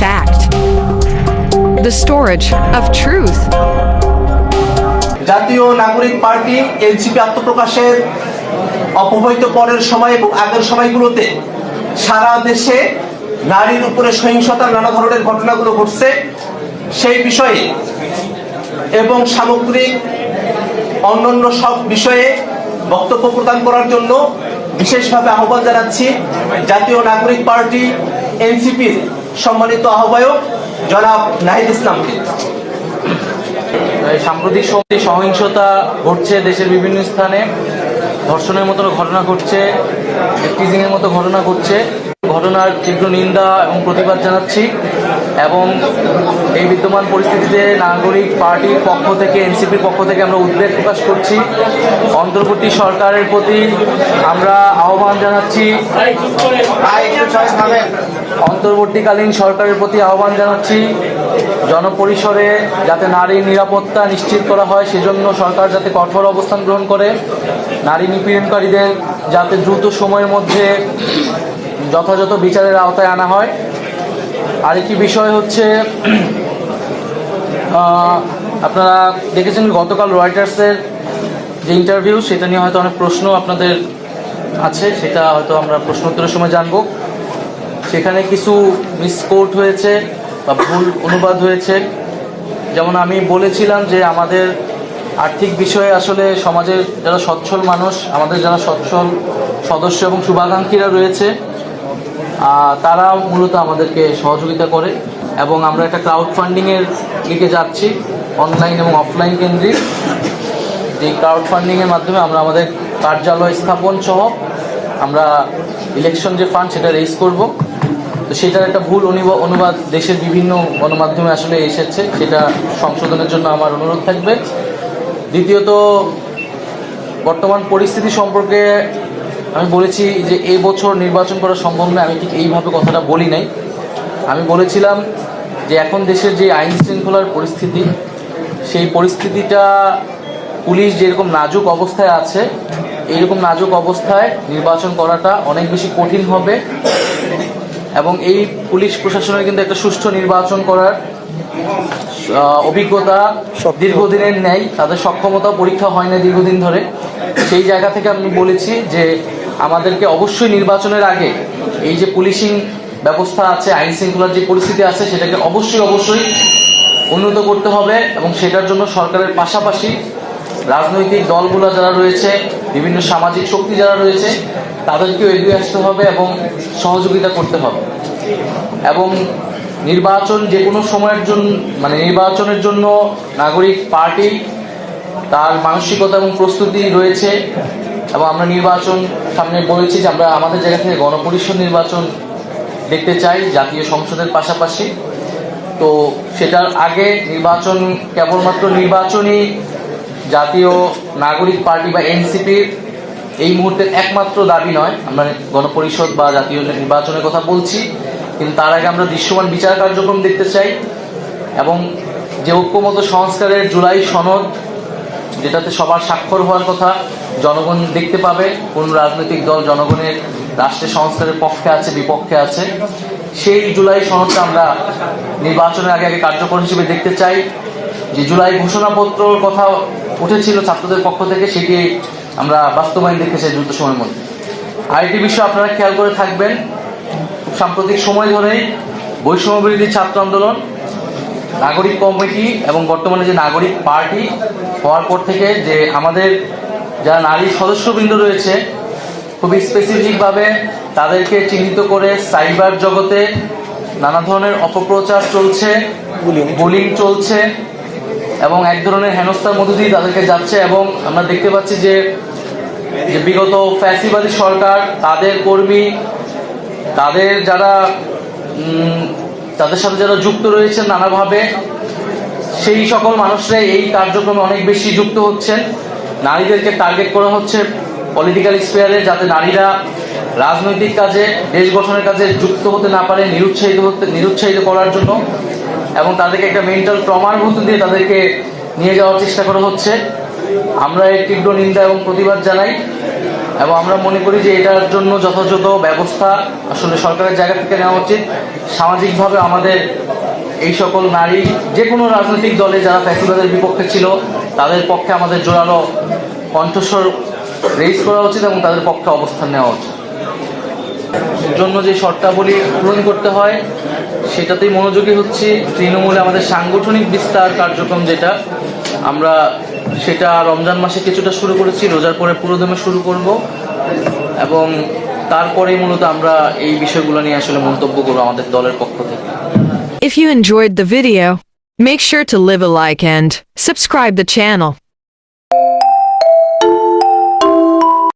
fact. The storage of truth. জাতীয় নাগরিক party NCP আত্মপ্রকাশের অপহৈত পরের সময় এবং আগের সময়গুলোতে সারা দেশে নারীর উপরে সহিংসতার নানা ধরনের ঘটনাগুলো ঘটছে সেই বিষয়ে এবং সামগ্রিক অন্যান্য সব বিষয়ে বক্তব্য প্রদান করার জন্য বিশেষভাবে আহ্বান জানাচ্ছি জাতীয় নাগরিক পার্টি এনসিপির সম্মানিত আহ্বায়ক জনাব নাহিদ ইসলামকে। সাম্প্রতিক সময়ে সহিংসতা ঘটছে দেশের বিভিন্ন স্থানে। ধর্ষণের মতো ঘটনা ঘটছে টিজিংয়ের মতো ঘটনা ঘটছে। ঘটনার তীব্র নিন্দা এবং প্রতিবাদ জানাচ্ছি। এবং এই বিদ্যমান পরিস্থিতিতে নাগরিক পার্টির পক্ষ থেকে, এনসিপির পক্ষ থেকে আমরা উদ্বেগ প্রকাশ করছি। অন্তর্বর্তী সরকারের প্রতি আমরা আহ্বান জানাচ্ছি। অন্তর্বর্তীকালীন সরকারের প্রতি আহ্বান জানাচ্ছি। জনপরিসরে যাতে নারীর নিরাপত্তা নিশ্চিত করা হয়, সেজন্য সরকার যাতে কঠোর অবস্থান গ্রহণ করে। নারী নিপীড়নকারীদের যাতে দ্রুত সময়ের মধ্যে যথাযথ বিচারের আওতায় আনা হয়। আরেকটি বিষয় হচ্ছে আপনারা দেখেছেন গতকাল রয়টার্সের যে ইন্টারভিউ সেটা নিয়ে হয়তো অনেক প্রশ্ন আপনাদের আছে, সেটা হয়তো আমরা প্রশ্ন উত্তরের সময় জানব। সেখানে কিছু মিসকোট হয়েছে বা ভুল অনুবাদ হয়েছে। যেমন আমি বলেছিলাম যে আমাদের আর্থিক বিষয়ে আসলে সমাজের যারা সচ্ছল মানুষ, আমাদের যারা সচ্ছল সদস্য এবং শুভাকাঙ্ক্ষীরা রয়েছে তারা মূলত আমাদেরকে সহযোগিতা করে এবং আমরা একটা ক্রাউড ফান্ডিংয়ের দিকে যাচ্ছি অনলাইন এবং অফলাইন কেন্দ্রিক। এই ক্রাউড ফান্ডিংয়ের মাধ্যমে আমরা আমাদের কার্যালয় স্থাপন সহ আমরা ইলেকশন যে ফান্ড সেটা রেজ করব। তো সেটার একটা ভুল অনুবা- অনুবাদ দেশের বিভিন্ন গণমাধ্যমে আসলে এসেছে, সেটা সংশোধনের জন্য আমার অনুরোধ থাকবে। দ্বিতীয়ত, বর্তমান পরিস্থিতি সম্পর্কে আমি বলেছি যে এই বছর নির্বাচন করা সম্ভব নয় আমি ঠিক এইভাবে কথাটা বলি নাই। আমি বলেছিলাম যে এখন দেশের যে আইন শৃঙ্খলার পরিস্থিতি সেই পরিস্থিতিটা পুলিশ যেরকম নাজুক অবস্থায় আছে এইরকম নাজুক অবস্থায় নির্বাচন করাটা অনেক বেশি কঠিন হবে এবং এই পুলিশ প্রশাসনের কিন্তু একটা সুষ্ঠু নির্বাচন করার অভিজ্ঞতা দীর্ঘদিনের নেই তাদের সক্ষমতা পরীক্ষা হয় না দীর্ঘদিন ধরে। সেই জায়গা থেকে আমি বলেছি যে আমাদেরকে অবশ্যই নির্বাচনের আগে এই যে পুলিশিং ব্যবস্থা আছে, আইন শৃঙ্খলার যে পরিস্থিতি আছে, সেটাকে অবশ্যই অবশ্যই উন্নত করতে হবে এবং সেটার জন্য সরকারের পাশাপাশি রাজনৈতিক দলগুলো যারা রয়েছে, বিভিন্ন সামাজিক শক্তি যারা রয়েছে, তাদেরকেও এগিয়ে আসতে হবে এবং সহযোগিতা করতে হবে। এবং নির্বাচন যে কোনো সময়ের জন্য মানে নির্বাচনের জন্য নাগরিক পার্টি, তার মানসিকতা এবং প্রস্তুতি রয়েছে। এবং আমরা নির্বাচন সামনে বলেছি যে আমরা আমাদের জায়গা থেকে গণপরিষদ নির্বাচন দেখতে চাই, জাতীয় সংসদের পাশাপাশি। তো সেটার আগে নির্বাচন, কেবলমাত্র নির্বাচনী জাতীয় নাগরিক পার্টি বা এনসিপির এই মুহূর্তে একমাত্র দাবি নয়। আমরা গণপরিষদ বা জাতীয় নির্বাচনের কথা বলছি, কিন্তু তার আগে আমরা দৃশ্যমান বিচার কার্যক্রম দেখতে চাই এবং যে ঐক্যমত সংস্কারের জুলাই সনদ, যেটাতে সবার স্বাক্ষর হওয়ার কথা জনগণ দেখতে পাবে কোন রাজনৈতিক দল জনগণের রাষ্ট্রের সংস্কারের পক্ষে আছে, বিপক্ষে আছে। সেই জুলাই সনদটা আমরা নির্বাচনের আগে আগে কার্যকর হিসেবে দেখতে চাই। যে জুলাই ঘোষণাপত্রর কথা উঠেছিল ছাত্রদের পক্ষ থেকে, সেটি আমরা বাস্তবায়ন দেখতে চাই দ্রুত সময়ের মধ্যে। আরেকটি বিষয় আপনারা খেয়াল করে থাকবেন। সাম্প্রতিক সময় ধরেই বৈষম্য বিরোধী ছাত্র আন্দোলন, নাগরিক কমিটি এবং বর্তমানে যে নাগরিক পার্টি হওয়ার পর থেকে যে আমাদের যারা নারী সদস্যবৃন্দ রয়েছে খুবই স্পেসিফিকভাবে তাদেরকে চিহ্নিত করে সাইবার জগতে নানা ধরনের অপপ্রচার চলছে বুলিং চলছে। এবং এক ধরনের হেনস্থার মধ্য দিয়ে তাদেরকে যাচ্ছে এবং আমরা দেখতে পাচ্ছি যে যে বিগত ফ্যাসিবাদী সরকার তাদের কর্মী তাদের যারা তাদের সাথে যারা যুক্ত রয়েছেন নানাভাবে সেই সকল মানুষরা এই কার্যক্রমে অনেক বেশি যুক্ত হচ্ছেন। নারীদেরকে টার্গেট করা হচ্ছে পলিটিক্যাল স্পেয়ারে যাতে নারীরা রাজনৈতিক কাজে, দেশ গঠনের কাজে যুক্ত হতে না পারে, নিরুৎসাহিত হতে, নিরুৎসাহিত করার জন্য এবং তাদেরকে একটা মেন্টাল ট্রমার মধ্যে দিয়ে তাদেরকে নিয়ে যাওয়ার চেষ্টা করা হচ্ছে। আমরা এর তীব্র নিন্দা এবং প্রতিবাদ জানাই এবং আমরা মনে করি যে এটার জন্য যথাযথ ব্যবস্থা আসলে সরকারের জায়গা থেকে নেওয়া উচিত। সামাজিকভাবে আমাদের এই সকল নারী যে কোনো রাজনৈতিক দলে যারা ফ্যাসিবাদের বিপক্ষে ছিল তাদের পক্ষে আমাদের জোরালো কণ্ঠস্বর রেজ করা উচিত এবং তাদের পক্ষে অবস্থান নেওয়া উচিত। জন্য যে শর্তাবলী পূরণ করতে হয় সেটাতেই মনোযোগী হচ্ছি। তৃণমূলে আমাদের সাংগঠনিক বিস্তার কার্যক্রম যেটা আমরা সেটা রমজান মাসে কিছুটা শুরু করেছি রোজার পরে পুরোদমে শুরু করব। এবং তারপরেই মূলত আমরা এই বিষয়গুলো নিয়ে আসলে মন্তব্য করব আমাদের দলের পক্ষ থেকে। If you enjoyed the video, make sure to leave a like and subscribe the channel.